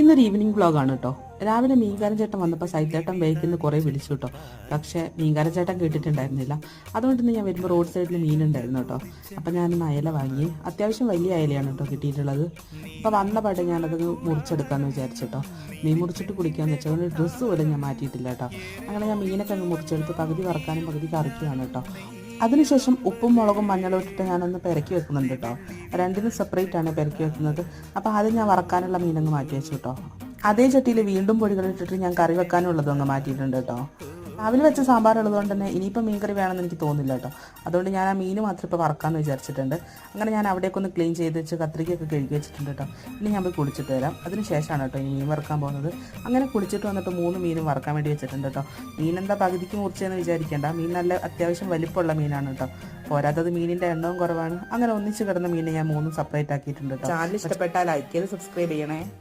ഇന്നൊരു ഈവനിങ് വ്ളോഗാണ് കേട്ടോ രാവിലെ മീൻകാരൻ ചേട്ടൻ വന്നപ്പോൾ സൈത്തേട്ടൻ ബേക്കിൽ കുറേ വിളിച്ചു കേട്ടോ പക്ഷേ മീൻകാരൻ ചേട്ടൻ കേട്ടിട്ടുണ്ടായിരുന്നില്ല. അതുകൊണ്ട് ഞാൻ വരുമ്പോൾ റോഡ് സൈഡിൽ മീനുണ്ടായിരുന്നു കേട്ടോ അപ്പം ഞാനൊന്ന് അയല വാങ്ങി. അത്യാവശ്യം വലിയ അയലയാണ് കേട്ടോ കിട്ടിയിട്ടുള്ളത്. അപ്പോൾ വന്ന പാടെ ഞാനത് മുറിച്ചെടുക്കാമെന്ന് വിചാരിച്ചിട്ടോ മീൻ മുറിച്ചിട്ട് കുടിക്കാമെന്ന് വെച്ചാൽ അതുകൊണ്ട് ഡ്രസ്സ് പോലും ഞാൻ മാറ്റിയിട്ടില്ല കേട്ടോ അങ്ങനെ ഞാൻ മീനൊക്കെ അങ്ങ് മുറിച്ചെടുത്ത് പകുതി വറക്കാനും പകുതി കറിക്കുകയാണ് കേട്ടോ അതിനുശേഷം ഉപ്പും മുളകും മഞ്ഞളും ഇട്ടിട്ട് ഞാനൊന്ന് പെരക്കി വെക്കുന്നുണ്ട് കേട്ടോ. രണ്ടിനും സെപ്പറേറ്റ് ആണ് പെരക്കി വെക്കുന്നത്. അപ്പോൾ ആദ്യം ഞാൻ വറക്കാനുള്ള മീനങ്ങ് മാറ്റി വെച്ചു കേട്ടോ. അതേ ചട്ടിയിൽ വീണ്ടും പൊടികൾ ഇട്ടിട്ട് ഞാൻ കറി വെക്കാനുള്ളതും അങ്ങ് മാറ്റിയിട്ടുണ്ട് കേട്ടോ. രാവിലെ വെച്ച സാമ്പാർ ഉള്ളതുകൊണ്ട് തന്നെ ഇനിയിപ്പോൾ മീൻ കറി വേണമെന്ന് എനിക്ക് തോന്നില്ല കേട്ടോ. അതുകൊണ്ട് ഞാൻ ആ മീൻ മാത്രം ഇപ്പോൾ വറക്കാമെന്ന് വിചാരിച്ചിട്ടുണ്ട്. അങ്ങനെ ഞാൻ അവിടേക്ക് ഒന്ന് ക്ലീൻ ചെയ്ത് വെച്ച് കത്രികയൊക്കെ കഴുകി വെച്ചിട്ടുണ്ട് കേട്ടോ. ഇനി ഞാൻ പോയി കുളിച്ചിട്ട് തരാം അതിന് ശേഷമാണ് കേട്ടോ ഈ മീൻ വറക്കാൻ പോകുന്നത്. അങ്ങനെ കുളിച്ചിട്ട് വന്നിട്ട് മൂന്ന് മീനും വറക്കാൻ വേണ്ടി വെച്ചിട്ടുണ്ട് കേട്ടോ. മീൻ എന്താ പകുതിക്ക് മുറിച്ചതെന്ന് വിചാരിക്കേണ്ട. മീൻ നല്ല അത്യാവശ്യം വലിപ്പമുള്ള മീനാണ് കേട്ടോ. പോരാത്തത് മീനിന്റെ എണ്ണവും കുറവാണ്. അങ്ങനെ ഒന്നിച്ച് കിടന്ന മീനെ ഞാൻ മൂന്നും സെപ്പറേറ്റ് ആക്കിയിട്ടുണ്ട് കേട്ടോ. ചാനൽ ഇഷ്ടപ്പെട്ടാൽ ലൈക്ക് ചെയ്ത് സബ്സ്ക്രൈബ് ചെയ്യണേ.